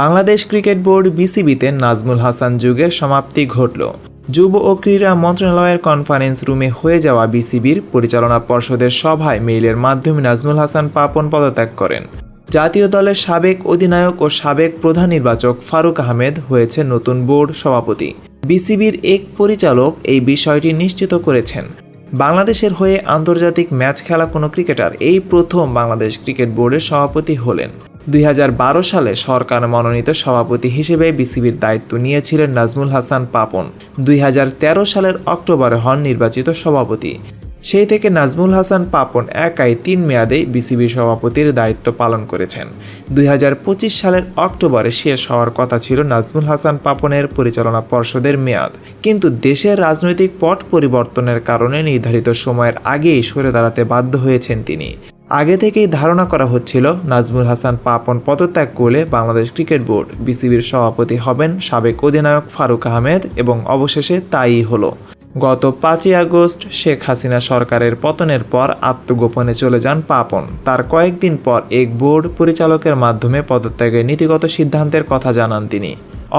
Bangladesh cricket board বিসিবিতে নাজমুল হাসান যুগের সমাপ্তি ঘটল। যুব ও ক্রীড়া মন্ত্রণালয়ের কনফারেন্স রুমে হয়ে যাওয়া বিসিবির পরিচালনা পর্ষদের সভায় মেইলের মাধ্যমে নাজমুল হাসান পাপন পদত্যাগ করেন। জাতীয় দলের সাবেক অধিনায়ক ও সাবেক প্রধান নির্বাচক ফারুক আহমেদ হয়েছে নতুন বোর্ড সভাপতি। বিসিবির এক পরিচালক এই বিষয়টি নিশ্চিত করেছেন। বাংলাদেশের হয়ে আন্তর্জাতিক ম্যাচ খেলা কোনো ক্রিকেটার এই প্রথম বাংলাদেশ ক্রিকেট বোর্ডের সভাপতি হলেন। দুই হাজার বারো সালে সরকার মনোনীত সভাপতি হিসেবে বিসিবির দায়িত্ব নিয়েছিলেন নাজমুল হাসান পাপন। দুই হাজার তেরো সালের অক্টোবরে হন নির্বাচিত সভাপতি। সেই থেকে নাজমুল হাসান পাপন একাই তিন মেয়াদে বিসিবি সভাপতির দায়িত্ব পালন করেছেন। দুই হাজার পঁচিশ সালের অক্টোবরে শেষ হওয়ার কথা ছিল নাজমুল হাসান পাপনের পরিচালনা পর্ষদের মেয়াদ। কিন্তু দেশের রাজনৈতিক পট পরিবর্তনের কারণে নির্ধারিত সময়ের আগেই সরে দাঁড়াতে বাধ্য হয়েছেন তিনি। আগে থেকেই ধারণা করা হচ্ছিল নাজমুল হাসান পাপন পদত্যাগ করলে বাংলাদেশ ক্রিকেট বোর্ড, বিসিবির সভাপতি হবেন সাবেক অধিনায়ক ফারুক আহমেদ এবং অবশেষে তাই হলো। গত পাঁচই আগস্ট শেখ হাসিনা সরকারের পতনের পর আত্মগোপনে চলে যান পাপন। তার কয়েকদিন পর এক বোর্ড পরিচালকের মাধ্যমে পদত্যাগের নীতিগত সিদ্ধান্তের কথা জানান তিনি।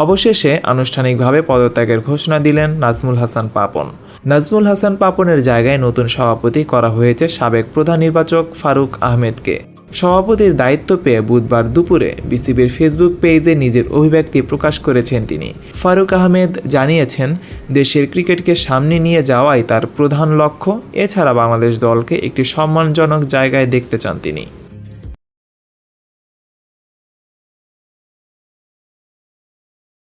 অবশেষে আনুষ্ঠানিকভাবে পদত্যাগের ঘোষণা দিলেন নাজমুল হাসান পাপন। নাজমুল হাসান পাপনের জায়গায় নতুন সভাপতি করা হয়েছে সাবেক প্রধান নির্বাচক ফারুক আহমেদকে। সভাপতির দায়িত্ব পেয়ে বুধবার দুপুরে বিসিবির ফেসবুক পেজে নিজের অভিব্যক্তি প্রকাশ করেছেন তিনি। ফারুক আহমেদ জানিয়েছেন, দেশের ক্রিকেটকে সামনে নিয়ে যাওয়াই তার প্রধান লক্ষ্য। এছাড়া বাংলাদেশ দলকে একটি সম্মানজনক জায়গায় দেখতে চান তিনি।